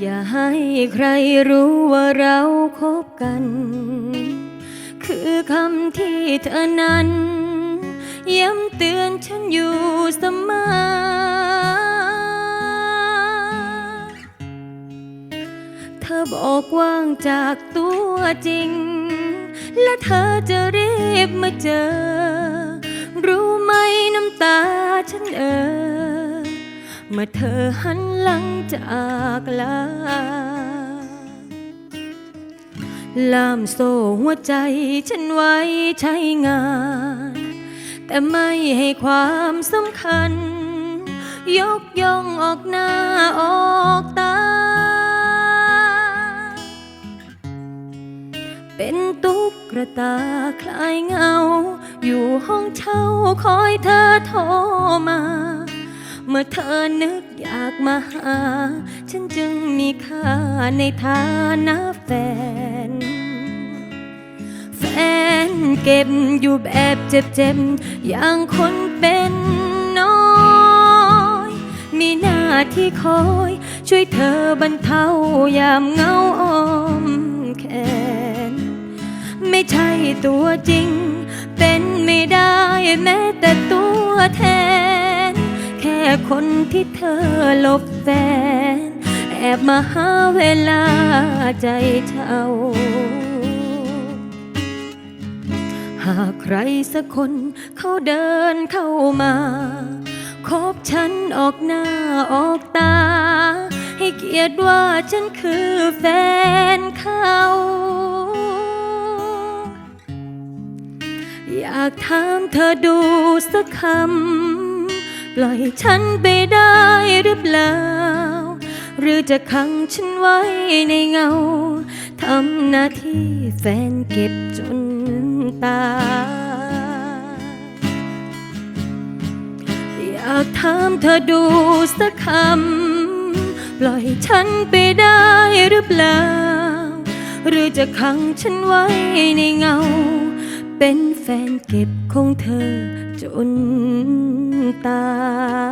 อย่าให้ใครรู้ว่าเราคบกัน คือคำที่เธอนั้น ย้ำเตือนฉันอยู่เสมอเธอบอกว่างจากตัวจริง และเธอจะรีบมาเจอ รู้ไหมน้ำตาฉันเออ เมื่อเธอหันหลังจากลาล่ามโซ่หัวใจฉันไว้ใช้งาน แต่ไม่ให้ความสำคัญ ยกย่องออกหน้าออกตา เป็นตุ๊กระตาคลายเงา อยู่ห้องเช่าคอยเธอโทร เมื่อเธอนึกอยากมาหา ฉันจึงมีค่าในฐานะแฟน แฟนเก็บอยู่แบบเจ็บๆ อย่างคนเป็นน้อย มีหน้าที่คอย ช่วยเธอบรรเทายามเงาอ้อมแขน ไม่ใช่ตัวจริง เป็นไม่ได้แม้แต่ตัวแทน ค่คนที่เธอหลบแฟน แอบมาหาเวลาใจเช่าหากใครสักคนเขาเดินเข้ามาคบฉันออกหน้าออกตา ให้เกียรติว่าฉันคือแฟนเขา อยากถามเธอดูสักคำ ปล่อยฉันไปได้หรือเปล่า หรือจะขังฉันไว้ในเงาทำหน้าที่แฟนเก็บจนตายอยากถามเธอดูสักคำ ปล่อยฉันไปได้หรือเปล่า หรือจะขังฉันไว้ในเงา เป็นแฟนเก็บของเธอจน ตา